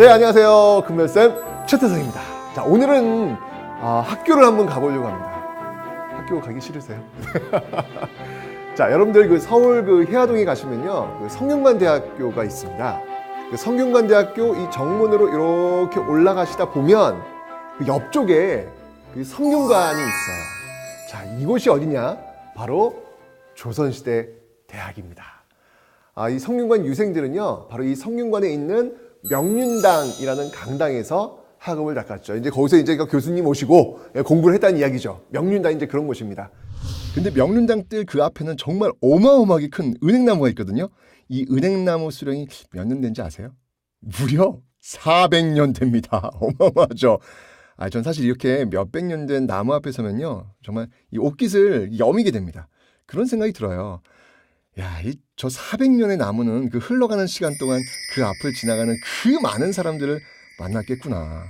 네, 안녕하세요. 금별쌤 최태성입니다. 자, 오늘은 아, 학교를 한번 가보려고 합니다. 학교 가기 싫으세요? 자, 여러분들 그 서울 그 해화동에 가시면요. 그 성균관 대학교가 있습니다. 그 성균관 대학교 이 정문으로 이렇게 올라가시다 보면 그 옆쪽에 그 성균관이 있어요. 자, 이곳이 어디냐? 바로 조선시대 대학입니다. 아, 이 성균관 유생들은요, 바로 이 성균관에 있는 명륜당이라는 강당에서 학업을 닦았죠. 이제 거기서 이제 그 교수님 오시고 공부를 했다는 이야기죠. 명륜당 이제 그런 곳입니다. 근데 명륜당 뜰 그 앞에는 정말 어마어마하게 큰 은행나무가 있거든요. 이 은행나무 수령이 몇 년 된지 아세요? 무려 400년 됩니다. 어마어마하죠. 아, 전 사실 이렇게 몇백 년 된 나무 앞에 서면요. 정말 이 옷깃을 여미게 됩니다. 그런 생각이 들어요. 야, 이 저 400년의 나무는 그 흘러가는 시간 동안 그 앞을 지나가는 그 많은 사람들을 만났겠구나.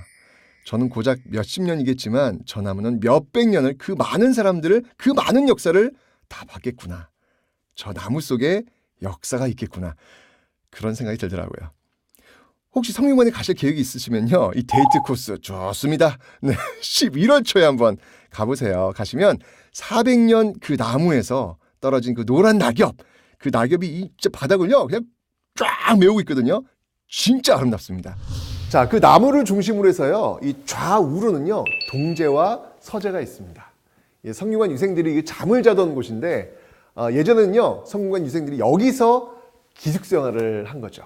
저는 고작 몇십 년이겠지만 저 나무는 몇백 년을 그 많은 사람들을 그 많은 역사를 다 봤겠구나. 저 나무 속에 역사가 있겠구나. 그런 생각이 들더라고요. 혹시 성균관에 가실 계획이 있으시면요. 이 데이트 코스 좋습니다. 네. 11월 초에 한번 가보세요. 가시면 400년 그 나무에서 떨어진 그 노란 낙엽, 그 낙엽이 이 바닥을요. 그냥 쫙 메우고 있거든요. 진짜 아름답습니다. 자, 그 나무를 중심으로 해서요. 이 좌우로는요. 동제와 서제가 있습니다. 예, 성균관 유생들이 이 잠을 자던 곳인데 어, 예전에는요. 성균관 유생들이 여기서 기숙생활을 한 거죠.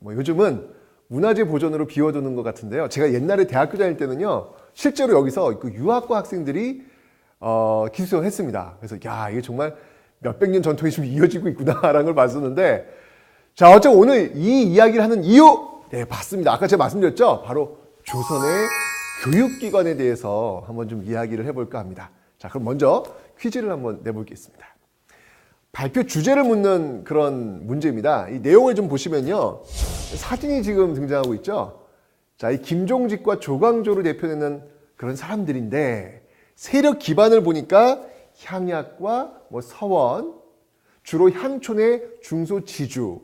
뭐 요즘은 문화재 보존으로 비워두는 것 같은데요. 제가 옛날에 대학교 다닐 때는요. 실제로 여기서 그 유학과 학생들이 어, 기숙생활을 했습니다. 그래서 야 이게 정말 몇백 년 전통이 좀 이어지고 있구나라는 걸 봤었는데 자 어쨌든 오늘 이 이야기를 하는 이유 네 봤습니다. 아까 제가 말씀드렸죠. 바로 조선의 교육기관에 대해서 한번 좀 이야기를 해볼까 합니다. 자 그럼 먼저 퀴즈를 한번 내보겠습니다. 발표 주제를 묻는 그런 문제입니다. 이 내용을 좀 보시면요. 사진이 지금 등장하고 있죠. 자, 이 김종직과 조광조를 대표내는 그런 사람들인데 세력 기반을 보니까 향약과 뭐 서원, 주로 향촌의 중소 지주,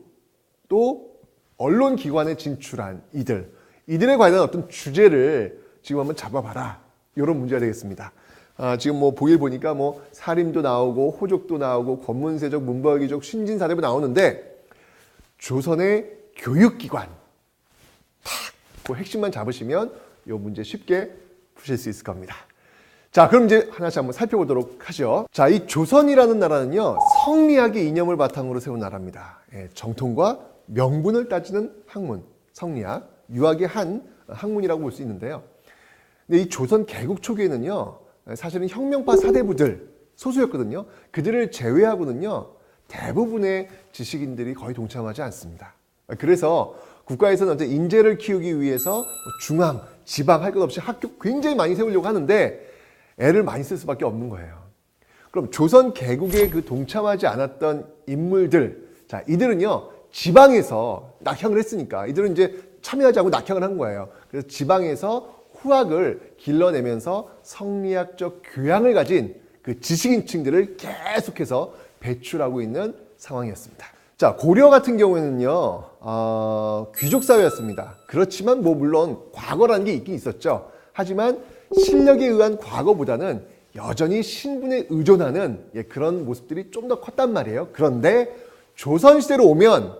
또 언론 기관에 진출한 이들, 이들에 관한 어떤 주제를 지금 한번 잡아봐라. 이런 문제가 되겠습니다. 아, 지금 뭐 보길 보니까 뭐 사림도 나오고 호족도 나오고 권문세족, 문벌기족, 신진사대부 나오는데 조선의 교육기관 탁그 핵심만 잡으시면 이 문제 쉽게 푸실 수 있을 겁니다. 자, 그럼 이제 하나씩 한번 살펴보도록 하죠. 자, 이 조선이라는 나라는요, 성리학의 이념을 바탕으로 세운 나라입니다. 예, 정통과 명분을 따지는 학문, 성리학, 유학의 한 학문이라고 볼 수 있는데요. 근데 이 조선 개국 초기에는요, 사실은 혁명파 사대부들 소수였거든요. 그들을 제외하고는요, 대부분의 지식인들이 거의 동참하지 않습니다. 그래서 국가에서는 어떤 인재를 키우기 위해서 뭐 중앙, 지방 할 것 없이 학교 굉장히 많이 세우려고 하는데 애를 많이 쓸 수밖에 없는 거예요. 그럼 조선 개국에 그 동참하지 않았던 인물들, 자 이들은요 지방에서 낙향을 했으니까 이들은 이제 참여하지 않고 낙향을 한 거예요. 그래서 지방에서 후학을 길러내면서 성리학적 교양을 가진 그 지식인층들을 계속해서 배출하고 있는 상황이었습니다. 자 고려 같은 경우에는요 어, 귀족 사회였습니다. 그렇지만 뭐 물론 과거라는 게 있긴 있었죠. 하지만 실력에 의한 과거보다는 여전히 신분에 의존하는 예, 그런 모습들이 좀 더 컸단 말이에요. 그런데 조선시대로 오면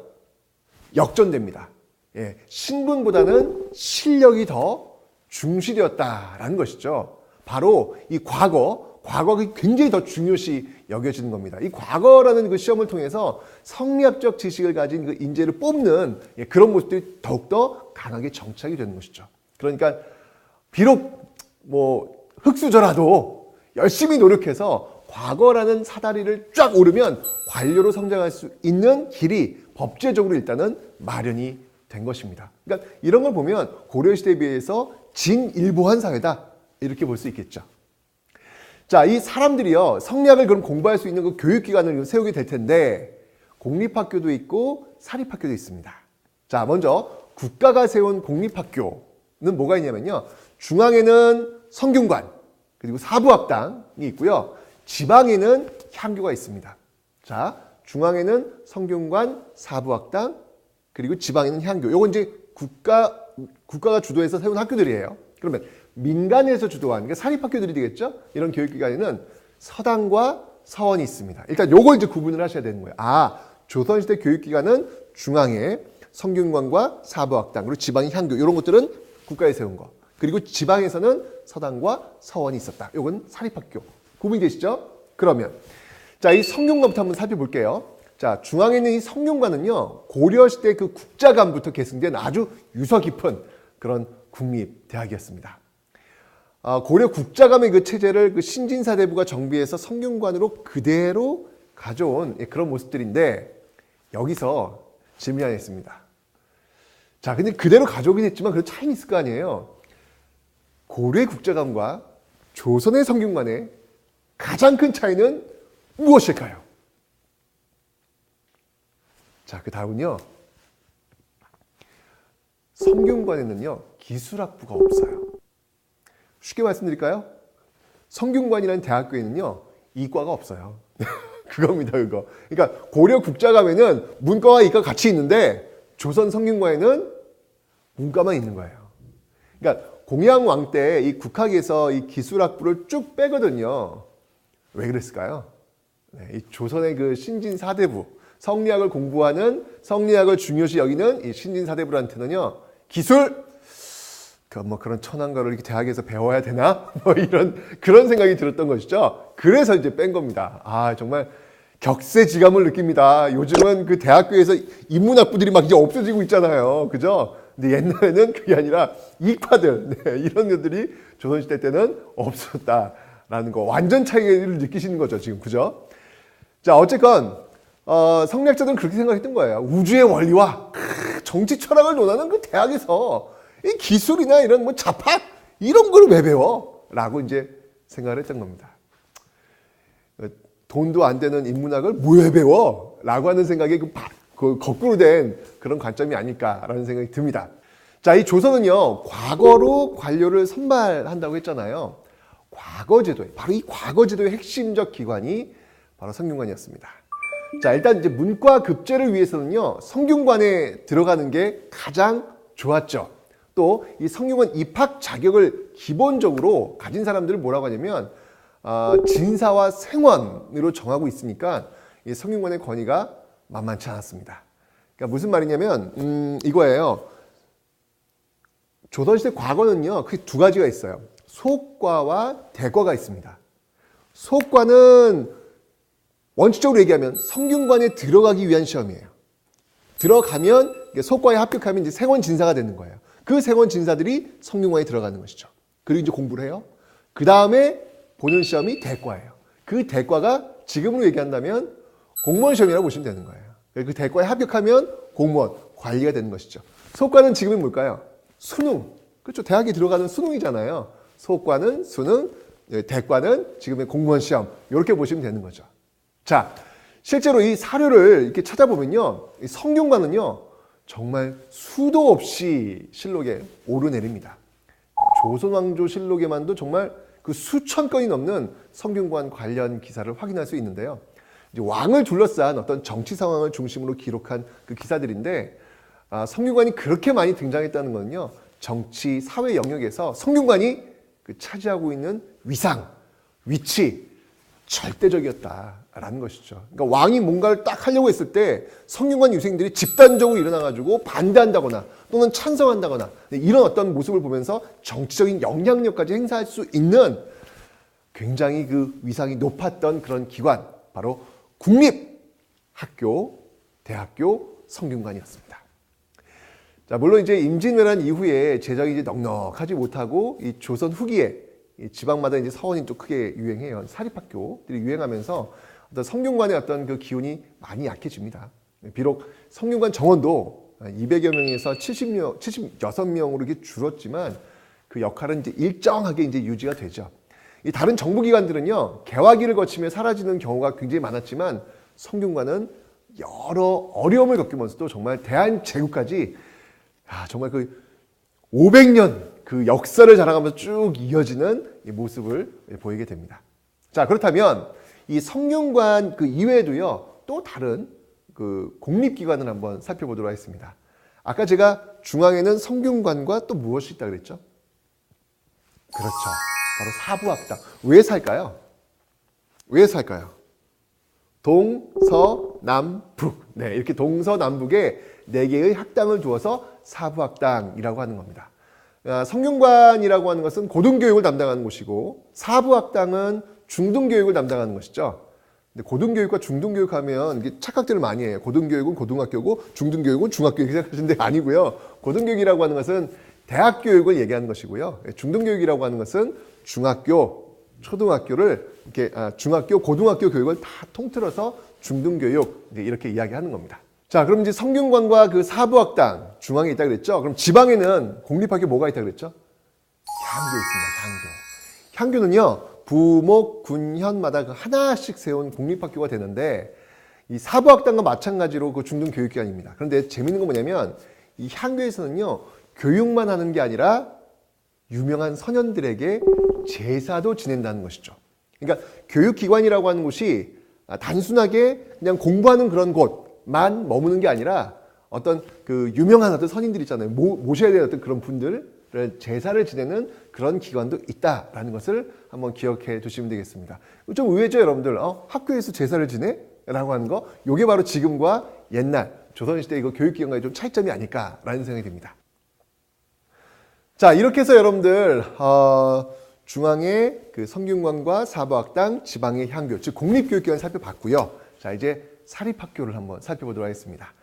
역전됩니다. 예, 신분보다는 실력이 더 중시되었다라는 것이죠. 바로 이 과거, 과거가 굉장히 더 중요시 여겨지는 겁니다. 이 과거라는 그 시험을 통해서 성리학적 지식을 가진 그 인재를 뽑는 예, 그런 모습들이 더욱더 강하게 정착이 되는 것이죠. 그러니까 비록 뭐 흑수저라도 열심히 노력해서 과거라는 사다리를 쫙 오르면 관료로 성장할 수 있는 길이 법제적으로 일단은 마련이 된 것입니다. 그러니까 이런 걸 보면 고려시대에 비해서 진일보한 사회다 이렇게 볼 수 있겠죠. 자, 이 사람들이요 성리학을 그럼 공부할 수 있는 그 교육기관을 세우게 될 텐데 공립학교도 있고 사립학교도 있습니다. 자, 먼저 국가가 세운 공립학교는 뭐가 있냐면요. 중앙에는 성균관, 그리고 사부학당이 있고요. 지방에는 향교가 있습니다. 자, 중앙에는 성균관, 사부학당, 그리고 지방에는 향교. 요건 이제 국가 국가가 주도해서 세운 학교들이에요. 그러면 민간에서 주도한 그러니까 사립학교들이 되겠죠. 이런 교육기관에는 서당과 서원이 있습니다. 일단 요걸 이제 구분을 하셔야 되는 거예요. 아 조선시대 교육기관은 중앙에 성균관과 사부학당 그리고 지방의 향교 이런 것들은 국가에 세운 거. 그리고 지방에서는 서당과 서원이 있었다. 요건 사립학교. 구분이 되시죠? 그러면 자, 이 성균관부터 한번 살펴볼게요. 자, 중앙에 있는 이 성균관은요, 고려 시대 그 국자관부터 계승된 아주 유서 깊은 그런 국립 대학이었습니다. 아, 고려 국자감의 그 체제를 그 신진사대부가 정비해서 성균관으로 그대로 가져온 예, 그런 모습들인데 여기서 질문이 하나 있습니다. 자, 근데 그대로 가져오긴 했지만 그 차이는 있을 거 아니에요. 고려의 국자감과 조선의 성균관의 가장 큰 차이는 무엇일까요? 자, 그 다음은요. 성균관에는요, 기술학부가 없어요. 쉽게 말씀드릴까요? 성균관이라는 대학교에는요, 이과가 없어요. 그겁니다, 그거. 그러니까 고려 국자감에는 문과와 이과 같이 있는데 조선 성균관에는 문과만 있는 거예요. 그러니까 공양왕 때 이 국학에서 이 기술학부를 쭉 빼거든요. 왜 그랬을까요? 네, 이 조선의 그 신진 사대부 성리학을 공부하는 성리학을 중요시 여기는 이 신진 사대부한테는요 기술 그 뭐 그런 천한 거를 이렇게 대학에서 배워야 되나 뭐 이런 그런 생각이 들었던 것이죠. 그래서 이제 뺀 겁니다. 아 정말 격세지감을 느낍니다. 요즘은 그 대학교에서 인문학부들이 막 이제 없어지고 있잖아요. 그죠? 근데 옛날에는 그게 아니라 이과들 네, 이런 것들이 조선시대 때는 없었다라는 거 완전 차이를 느끼시는 거죠 지금 그죠? 자 어쨌건 어, 성리학자들은 그렇게 생각했던 거예요. 우주의 원리와 크, 정치 철학을 논하는 그 대학에서 이 기술이나 이런 뭐 자학 이런 걸 왜 배워? 라고 이제 생각을 했던 겁니다. 돈도 안 되는 인문학을 왜 배워? 라고 하는 생각이 그, 바, 그 거꾸로 된 그런 관점이 아닐까라는 생각이 듭니다. 자, 이 조선은요, 과거로 관료를 선발한다고 했잖아요. 과거제도에, 바로 이 과거제도의 핵심적 기관이 바로 성균관이었습니다. 자, 일단 이제 문과 급제를 위해서는요, 성균관에 들어가는 게 가장 좋았죠. 또 이 성균관 입학 자격을 기본적으로 가진 사람들을 뭐라고 하냐면 어, 진사와 생원으로 정하고 있으니까 이 성균관의 권위가 만만치 않았습니다. 그러니까 무슨 말이냐면 음, 이거예요. 조선시대 과거는요, 크게 두 가지가 있어요. 속과와 대과가 있습니다. 속과는 원칙적으로 얘기하면 성균관에 들어가기 위한 시험이에요. 들어가면 속과에 합격하면 이제 생원 진사가 되는 거예요. 그 생원 진사들이 성균관에 들어가는 것이죠. 그리고 이제 공부를 해요. 그 다음에 보는 시험이 대과예요. 그 대과가 지금으로 얘기한다면 공무원 시험이라고 보시면 되는 거예요. 그 대과에 합격하면 공무원, 관리가 되는 것이죠. 속과는 지금은 뭘까요? 수능. 그렇죠. 대학에 들어가는 수능이잖아요. 속과는 수능, 예, 대과는 지금의 공무원 시험. 이렇게 보시면 되는 거죠. 자, 실제로 이 사료를 이렇게 찾아보면요. 이 성균관은요. 정말 수도 없이 실록에 오르내립니다. 조선왕조 실록에만도 정말 그 수천 건이 넘는 성균관 관련 기사를 확인할 수 있는데요. 왕을 둘러싼 어떤 정치 상황을 중심으로 기록한 그 기사들인데 아, 성균관이 그렇게 많이 등장했다는 것은요. 정치, 사회 영역에서 성균관이 그 차지하고 있는 위상, 위치, 절대적이었다라는 것이죠. 그러니까 왕이 뭔가를 딱 하려고 했을 때 성균관 유생들이 집단적으로 일어나가지고 반대한다거나 또는 찬성한다거나 이런 어떤 모습을 보면서 정치적인 영향력까지 행사할 수 있는 굉장히 그 위상이 높았던 그런 기관, 바로 국립학교, 대학교 성균관이었습니다. 자, 물론 이제 임진왜란 이후에 재정이 이제 넉넉하지 못하고 이 조선 후기에 이 지방마다 이제 서원이 또 크게 유행해요. 사립학교들이 유행하면서 어떤 성균관의 어떤 그 기운이 많이 약해집니다. 비록 성균관 정원도 200여 명에서 70명, 76명으로 이렇게 줄었지만 그 역할은 이제 일정하게 이제 유지가 되죠. 이 다른 정부기관들은요, 개화기를 거치며 사라지는 경우가 굉장히 많았지만 성균관은 여러 어려움을 겪으면서도 정말 대한제국까지 아, 정말 그 500년 그 역사를 자랑하면서 쭉 이어지는 이 모습을 보이게 됩니다. 자, 그렇다면 이 성균관 그 이외에도요, 또 다른 그 공립기관을 한번 살펴보도록 하겠습니다. 아까 제가 중앙에는 성균관과 또 무엇이 있다 그랬죠? 그렇죠. 바로 사부학당. 왜 살까요? 왜 살까요? 동서남북. 네, 이렇게 동서남북에 네 개의 학당을 두어서 사부학당이라고 하는 겁니다. 아, 성균관이라고 하는 것은 고등교육을 담당하는 곳이고 사부학당은 중등교육을 담당하는 것이죠. 근데 고등교육과 중등교육 하면 이게 착각들을 많이 해요. 고등교육은 고등학교고 중등교육은 중학교 이렇게 생각하시는데 아니고요. 고등교육이라고 하는 것은 대학 교육을 얘기하는 것이고요. 중등교육이라고 하는 것은 중학교, 초등학교를 이렇게 아, 중학교, 고등학교 교육을 다 통틀어서 중등교육 이렇게 이야기하는 겁니다. 자, 그럼 이제 성균관과 그 사부학당 중앙에 있다 그랬죠. 그럼 지방에는 공립학교 뭐가 있다 그랬죠? 향교 있습니다. 향교. 향교는요 부목 군현마다 그 하나씩 세운 공립학교가 되는데 이 사부학당과 마찬가지로 그 중등 교육기관입니다. 그런데 재밌는 건 뭐냐면 이 향교에서는요 교육만 하는 게 아니라 유명한 선현들에게 제사도 지낸다는 것이죠. 그러니까 교육기관이라고 하는 곳이 단순하게 그냥 공부하는 그런 곳만 머무는 게 아니라 어떤 그 유명한 어떤 선인들 있잖아요. 모, 모셔야 되는 어떤 그런 분들을 제사를 지내는 그런 기관도 있다라는 것을 한번 기억해 두시면 되겠습니다. 좀 의외죠, 여러분들? 어? 학교에서 제사를 지내? 라고 하는 거. 요게 바로 지금과 옛날 조선시대 이거 교육기관과의 좀 차이점이 아닐까라는 생각이 듭니다. 자, 이렇게 해서 여러분들, 어, 중앙의 그 성균관과 사부학당, 지방의 향교, 즉 공립교육기관 살펴봤고요. 자, 이제 사립학교를 한번 살펴보도록 하겠습니다.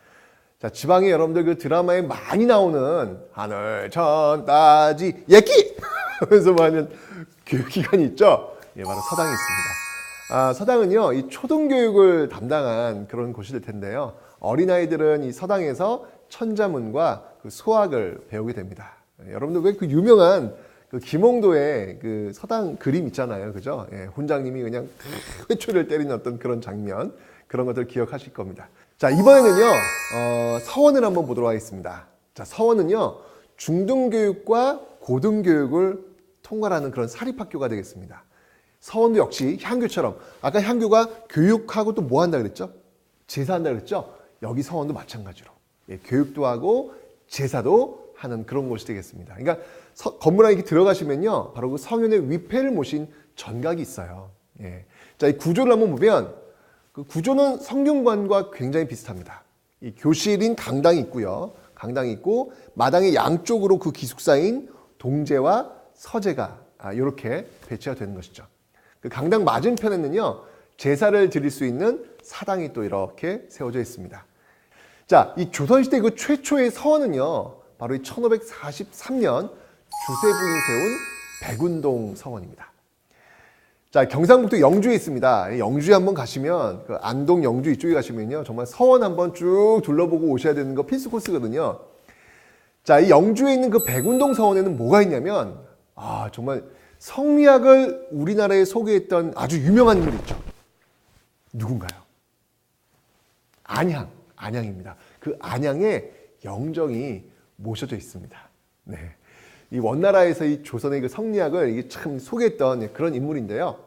자, 지방에 여러분들 그 드라마에 많이 나오는 하늘, 천, 따지, 예끼! 하면서 뭐 하는 교육기관이 있죠. 예, 바로 서당이 있습니다. 아, 서당은요, 이 초등교육을 담당한 그런 곳이 될 텐데요. 어린아이들은 이 서당에서 천자문과 그 수학을 배우게 됩니다. 예, 여러분들 왜 그 유명한 그 김홍도의 그 서당 그림 있잖아요. 그죠? 예, 훈장님이 그냥 회초리를 때리는 어떤 그런 장면, 그런 것들 기억하실 겁니다. 자, 이번에는요, 어, 서원을 한번 보도록 하겠습니다. 자, 서원은요, 중등교육과 고등교육을 통괄하는 그런 사립학교가 되겠습니다. 서원도 역시 향교처럼, 아까 향교가 교육하고 또 뭐 한다 그랬죠? 제사한다 그랬죠? 여기 서원도 마찬가지로. 예, 교육도 하고 제사도 하는 그런 곳이 되겠습니다. 그러니까 서, 건물 안에 이렇게 들어가시면요, 바로 그 성현의 위패를 모신 전각이 있어요. 예. 자, 이 구조를 한번 보면, 그 구조는 성균관과 굉장히 비슷합니다. 이 교실인 강당이 있고요. 강당이 있고 마당의 양쪽으로 그 기숙사인 동제와 서재가 아, 이렇게 배치가 되는 것이죠. 그 강당 맞은편에는요 제사를 드릴 수 있는 사당이 또 이렇게 세워져 있습니다. 자, 이 조선시대 그 최초의 서원은요 바로 이 1543년 주세분이 세운 백운동 서원입니다. 자, 경상북도 영주에 있습니다. 영주에 한번 가시면, 그 안동 영주 이쪽에 가시면요. 정말 서원 한번 쭉 둘러보고 오셔야 되는 거 필수 코스거든요. 자, 이 영주에 있는 그 백운동 서원에는 뭐가 있냐면, 아, 정말 성리학을 우리나라에 소개했던 아주 유명한 인물이 있죠. 누군가요? 안양, 안양입니다. 그 안양에 영정이 모셔져 있습니다. 네. 이 원나라에서 이 조선의 그 성리학을 참 소개했던 그런 인물인데요.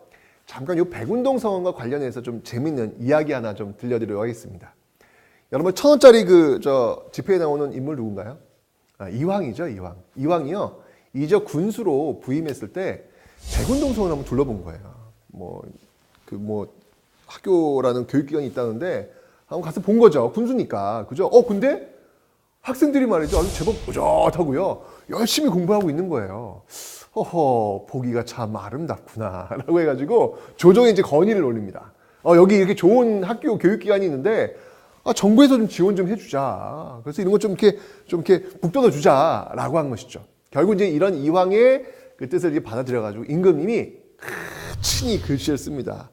잠깐 이 백운동 성원과 관련해서 좀 재밌는 이야기 하나 좀 들려드리도록 하겠습니다. 여러분 천 원짜리 그저 지폐에 나오는 인물 누군가요? 아, 이황이죠, 이황. 이황이요. 이저 군수로 부임했을 때 백운동 성원 한번 둘러본 거예요. 뭐그 뭐 학교라는 교육기관이 있다는데 한번 가서 본 거죠. 군수니까. 그죠? 어, 근데 학생들이 말이죠. 아주 제법 뿌듯하고요. 열심히 공부하고 있는 거예요. 허허, 보기가 참 아름답구나. 라고 해가지고 조정에 이제 건의를 올립니다. 어, 여기 이렇게 좋은 학교 교육기관이 있는데, 아, 정부에서 좀 지원 좀 해주자. 그래서 이런 거 좀 이렇게, 좀 이렇게 북돋아 주자. 라고 한 것이죠. 결국 이제 이런 이황의 그 뜻을 이제 받아들여가지고 임금님이 친히 글씨를 씁니다.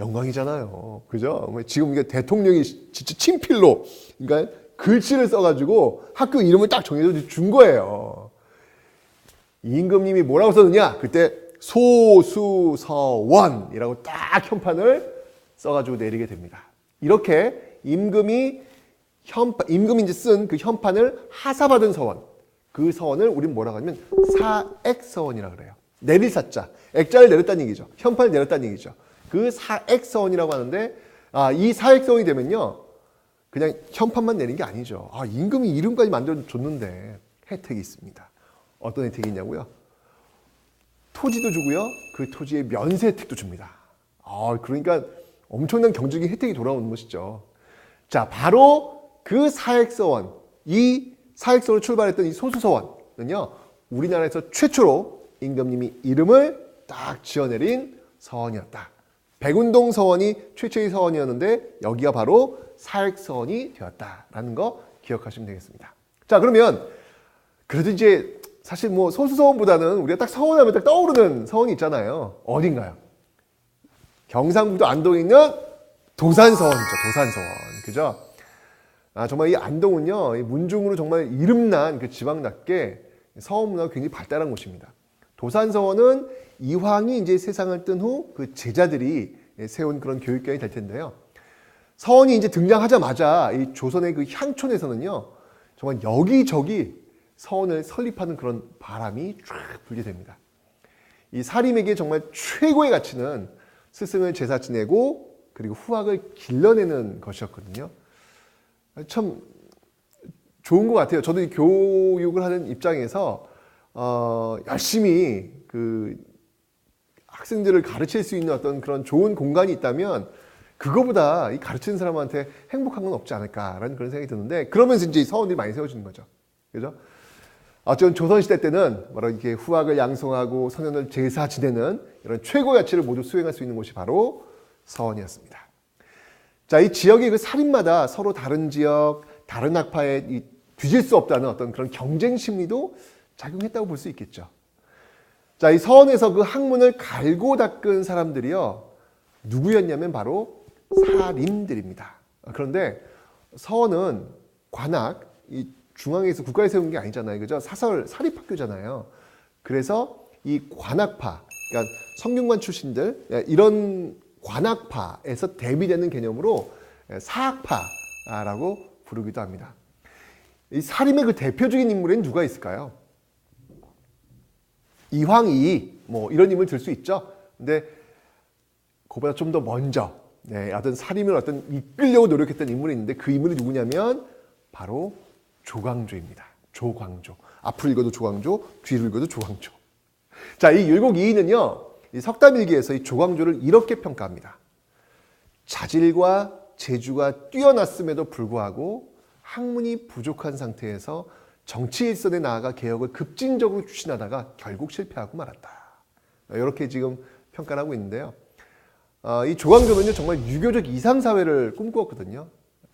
영광이잖아요. 그죠? 뭐 지금 이게 대통령이 진짜 친필로, 그러니까 글씨를 써가지고 학교 이름을 딱 정해서 준 거예요. 임금님이 뭐라고 썼느냐? 그때 소수서원이라고 딱 현판을 써가지고 내리게 됩니다. 이렇게 임금이 현판, 임금이 이제 쓴 그 현판을 하사받은 서원. 그 서원을 우리는 뭐라고 하냐면 사액서원이라고 그래요. 내릴 사자. 액자를 내렸다는 얘기죠. 현판을 내렸다는 얘기죠. 그 사액서원이라고 하는데, 아, 이 사액서원이 되면요. 그냥 현판만 내는 게 아니죠. 아, 임금이 이름까지 만들어줬는데 혜택이 있습니다. 어떤 혜택이 있냐고요? 토지도 주고요. 그 토지의 면세 혜택도 줍니다. 아, 그러니까 엄청난 경제적인 혜택이 돌아오는 것이죠. 자, 바로 그 사획서원, 이 사획서로 출발했던 이 소수서원은요, 우리나라에서 최초로 임금님이 이름을 딱 지어내린 서원이었다. 백운동 서원이 최초의 서원이었는데 여기가 바로 사획서원이 되었다라는 거 기억하시면 되겠습니다. 자, 그러면 그래도 이제 사실 뭐 소수 서원보다는 우리가 딱 서원하면 딱 떠오르는 서원이 있잖아요. 어딘가요? 경상북도 안동에 있는 도산 서원이죠. 도산 서원. 그죠? 아, 정말 이 안동은요, 이 문중으로 정말 이름난 그 지방답게 서원 문화가 굉장히 발달한 곳입니다. 도산 서원은 이황이 이제 세상을 뜬 후 그 제자들이 세운 그런 교육관이 될 텐데요. 서원이 이제 등장하자마자 이 조선의 그 향촌에서는요, 정말 여기저기 서원을 설립하는 그런 바람이 쫙 불게 됩니다. 이 사림에게 정말 최고의 가치는 스승을 제사 지내고 그리고 후학을 길러내는 것이었거든요. 참 좋은 것 같아요. 저도 이 교육을 하는 입장에서 어, 열심히 그 학생들을 가르칠 수 있는 어떤 그런 좋은 공간이 있다면 그거보다 이 가르치는 사람한테 행복한 건 없지 않을까라는 그런 생각이 드는데 그러면서 이제 서원들이 많이 세워지는 거죠. 그죠? 어쨌든 조선시대 때는 바로 이렇게 후학을 양성하고 선현을 제사 지내는 이런 최고 가치를 모두 수행할 수 있는 곳이 바로 서원이었습니다. 자, 이 지역의 그 살인마다 서로 다른 지역, 다른 학파에 이 뒤질 수 없다는 어떤 그런 경쟁 심리도 작용했다고 볼 수 있겠죠. 자, 이 서원에서 그 학문을 갈고 닦은 사람들이요. 누구였냐면 바로 사림들입니다. 그런데 서원은 관악, 이 중앙에서 국가에 세운 게 아니잖아요. 그죠? 사설, 사립학교잖아요. 그래서 이 관학파, 그러니까 성균관 출신들, 예, 이런 관학파에서 대비되는 개념으로 사학파라고 부르기도 합니다. 이 사림의 그 대표적인 인물에는 누가 있을까요? 이황이 뭐 이런 인물 들수 있죠. 근데 그보다 좀 더 먼저 네, 어떤 사림을 어떤 이끌려고 노력했던 인물이 있는데 그 인물이 누구냐면 바로 조광조입니다. 조광조. 앞을 읽어도 조광조, 뒤를 읽어도 조광조. 자, 이 율곡 이인은요, 이 석담일기에서 이 조광조를 이렇게 평가합니다. 자질과 재주가 뛰어났음에도 불구하고 학문이 부족한 상태에서 정치 일선에 나아가 개혁을 급진적으로 추진하다가 결국 실패하고 말았다. 이렇게 지금 평가를 하고 있는데요. 어, 이 조광조는요 정말 유교적 이상 사회를 꿈꾸었거든요.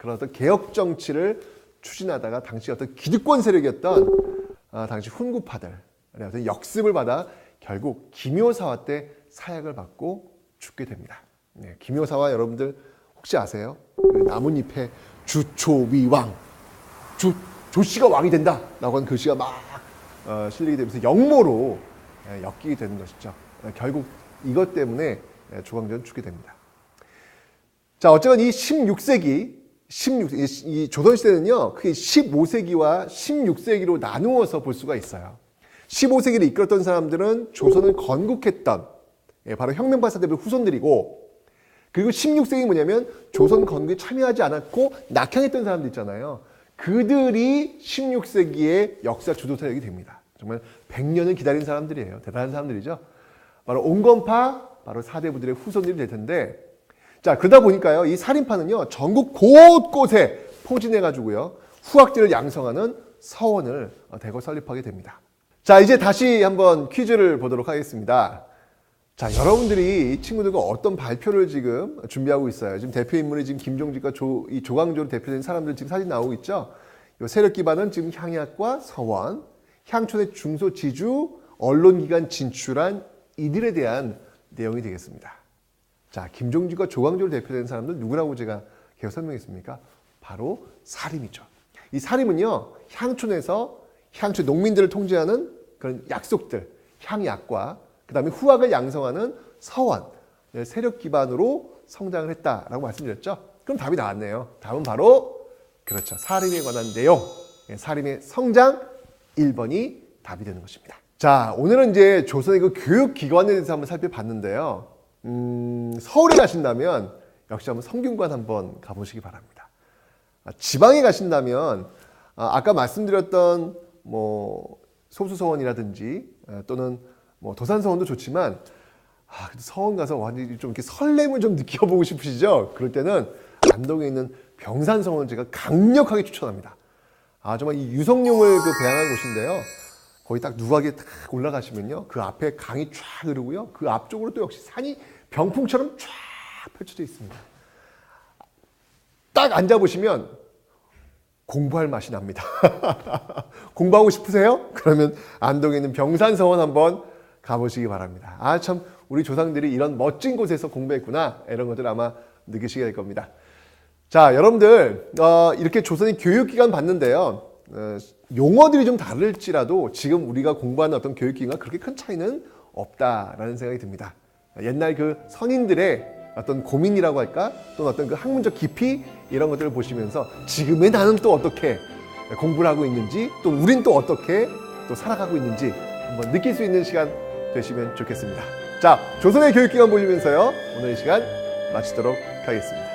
어떤 개혁 정치를 추진하다가 당시 어떤 기득권 세력이었던 어, 당시 훈구파들 어떤 역습을 받아 결국 김효사화 때 사약을 받고 죽게 됩니다. 네, 김효사화 여러분들 혹시 아세요? 그 나뭇잎에 주초위왕 주 조씨가 왕이 된다라고 하는 글씨가 막 어, 실리게 되면서 역모로 예, 엮이게 되는 것이죠. 예, 결국 이것 때문에 예, 조광조는 죽게 됩니다. 자, 어쨌건 이 16세기, 16, 이 조선시대는요, 크게 15세기와 16세기로 나누어서 볼 수가 있어요. 15세기를 이끌었던 사람들은 조선을 건국했던, 예, 바로 혁명발사대의 후손들이고, 그리고 16세기 뭐냐면 조선 건국에 참여하지 않았고 낙향했던 사람들 있잖아요. 그들이 16세기의 역사 주도 세력이 됩니다. 정말 100년을 기다린 사람들이에요. 대단한 사람들이죠. 바로 온건파, 바로 사대부들의 후손들이 될 텐데, 자, 그러다 보니까요, 이 살인파는요, 전국 곳곳에 포진해 가지고요, 후학들을 양성하는 서원을 대거 설립하게 됩니다. 자, 이제 다시 한번 퀴즈를 보도록 하겠습니다. 자, 여러분들이 이 친구들과 어떤 발표를 지금 준비하고 있어요. 지금 대표 인물이 지금 김종직과 조, 이 조광조로 대표된 사람들 지금 사진 나오고 있죠. 요 세력 기반은 지금 향약과 서원, 향촌의 중소 지주, 언론기관 진출한 이들에 대한 내용이 되겠습니다. 자, 김종직과 조광조로 대표된 사람들 누구라고 제가 계속 설명했습니까? 바로 사림이죠. 이 사림은요, 향촌에서 향촌 농민들을 통제하는 그런 약속들, 향약과 그 다음에 후학을 양성하는 서원, 세력 기반으로 성장을 했다라고 말씀드렸죠. 그럼 답이 나왔네요. 답은 바로 그렇죠. 사림에 관한 내용, 사림의 성장 1번이 답이 되는 것입니다. 자, 오늘은 이제 조선의 그 교육기관에 대해서 한번 살펴봤는데요. 음, 서울에 가신다면 역시 한번 성균관 한번 가보시기 바랍니다. 아, 지방에 가신다면 아, 아까 말씀드렸던 뭐 소수서원이라든지 아, 또는 뭐 도산서원도 좋지만 아, 서원 가서 완전히 좀 이렇게 설렘을 좀 느껴보고 싶으시죠? 그럴 때는 안동에 있는 병산서원을 제가 강력하게 추천합니다. 아, 정말 이 유성룡을 그 배양한 곳인데요. 거기 딱 누각에 딱 올라가시면요. 그 앞에 강이 쫙 흐르고요. 그 앞쪽으로 또 역시 산이 병풍처럼 쫙 펼쳐져 있습니다. 딱 앉아보시면 공부할 맛이 납니다. 공부하고 싶으세요? 그러면 안동에 있는 병산서원 한번 가보시기 바랍니다. 아, 참, 우리 조상들이 이런 멋진 곳에서 공부했구나. 이런 것들 아마 느끼시게 될 겁니다. 자, 여러분들, 어, 이렇게 조선이 교육기관 봤는데요. 어, 용어들이 좀 다를지라도 지금 우리가 공부하는 어떤 교육기관과 그렇게 큰 차이는 없다라는 생각이 듭니다. 옛날 그 선인들의 어떤 고민이라고 할까? 또는 어떤 그 학문적 깊이 이런 것들을 보시면서 지금의 나는 또 어떻게 공부를 하고 있는지 또 우린 또 어떻게 또 살아가고 있는지 한번 느낄 수 있는 시간 되시면 좋겠습니다. 자, 조선의 교육기관 보시면서요. 오늘 이 시간 마치도록 하겠습니다.